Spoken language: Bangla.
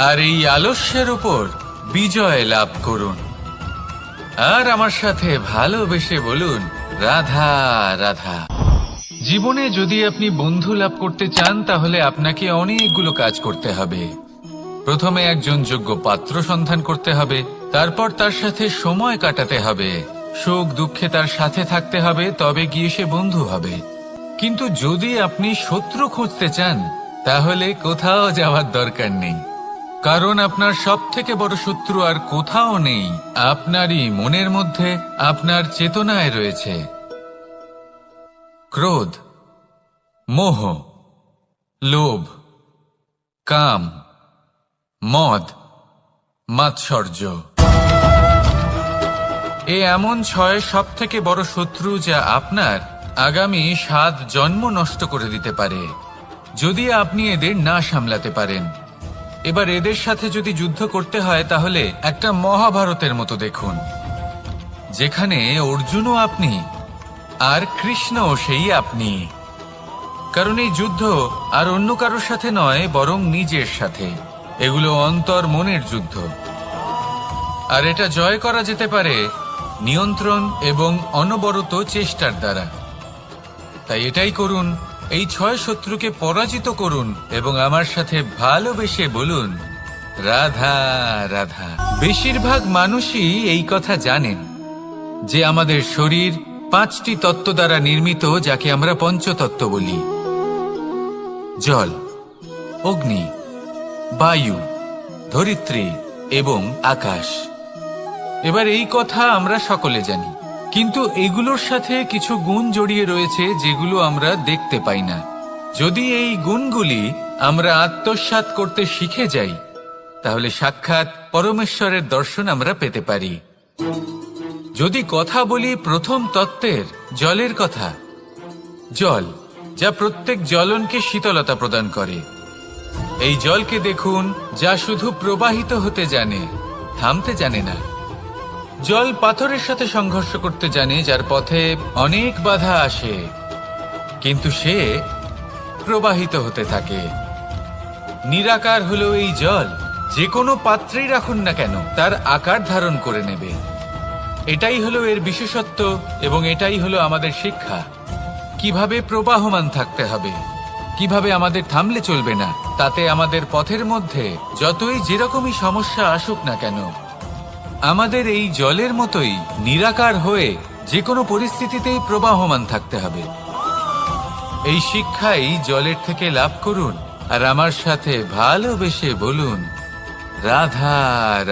আর এই আলস্যের উপর বিজয় লাভ করুন। আর আমার সাথে ভালোবেসে বলুন, রাধা রাধা। জীবনে যদি আপনি বন্ধু লাভ করতে চান, তাহলে আপনাকে অনেকগুলো কাজ করতে হবে। প্রথমে একজন যোগ্য পাত্র সন্ধান করতে হবে, তারপর তার সাথে সময় কাটাতে হবে। সুখ, দুঃখে তার সাথে থাকতে হবে, তবে গিয়ে সে বন্ধু হবে। কিন্তু যদি আপনি শত্রু খুঁজতে চান, তাহলে কোথাও যাওয়ার দরকার নেই। কারণ আপনার সব থেকে বড় শত্রু আর কোথাও নেই। আপনারই মনের মধ্যে আপনার চেতনায় রয়েছে। ক্রোধ, মোহ, লোভ, কাম, মদ, মাৎসর্য। এ এমন ছয় সব থেকে বড় শত্রু যা আপনার আগামী সাত জন্ম নষ্ট করে দিতে পারে, যদি আপনি এদের না সামলাতে পারেন। এবার এদের সাথে যদি যুদ্ধ করতে হয়, তাহলে একটা মহাভারতের মতো দেখুন, যেখানে অর্জুনও আপনি আর কৃষ্ণও সেই আপনি। কারণ এই যুদ্ধ আর অন্য কারোর সাথে নয়, বরং নিজের সাথে। এগুলো অন্তর মনের যুদ্ধ। আর এটা জয় করা যেতে পারে নিয়ন্ত্রণ এবং অনবরত চেষ্টার দ্বারা। তাই এটাই করুন এই ছয় শত্রুকে পরাজিত করুন এবং আমার সাথে ভালোবেসে বলুন, রাধা রাধা। বেশিরভাগ মানুষই এই কথা জানেন যে আমাদের শরীর পাঁচটি তত্ত্ব দ্বারা নির্মিত যাকে আমরা পঞ্চতত্ত্ব বলি। জল, অগ্নি, বায়ু, ধরিত্রী এবং আকাশ। এবার এই কথা আমরা সকলে জানি। কিন্তু এগুলোর সাথে কিছু গুণ জড়িয়ে রয়েছে যেগুলো আমরা দেখতে পাই না। যদি এই গুণগুলি আমরা আত্মসাৎ করতে শিখে যাই, তাহলে সাক্ষাৎ পরমেশ্বরের দর্শন আমরা পেতে পারি। যদি কথা বলি প্রথম তত্ত্বের, জলের কথা, জল, যা প্রত্যেক জ্বলনকে শীতলতা প্রদান করে। এই জলকে দেখুন, যা শুধু প্রবাহিত হতে জানে, থামতে জানে না। জল পাথরের সাথে সংঘর্ষ করতে জানে যার পথে অনেক বাধা আসে। কিন্তু সে প্রবাহিত হতে থাকে। নিরাকার হলো এই জল যে কোনো পাত্রেই রাখুন না কেন, তার আকার ধারণ করে নেবে। এটাই হলো এর বিশেষত্ব এবং এটাই হলো আমাদের শিক্ষা। কীভাবে প্রবাহমান থাকতে হবে? কীভাবে আমাদের থামলে চলবে না? তাতে আমাদের পথের মধ্যে যতই যেরকমই সমস্যা আসুক না কেন আমাদের এই জলের মতোই নিরাকার হয়ে যে কোনো পরিস্থিতিতেই প্রবাহমান থাকতে হবে। এই শিক্ষাই জলের থেকে লাভ করুন, আর আমার সাথে ভালোবেসে বলুন রাধা।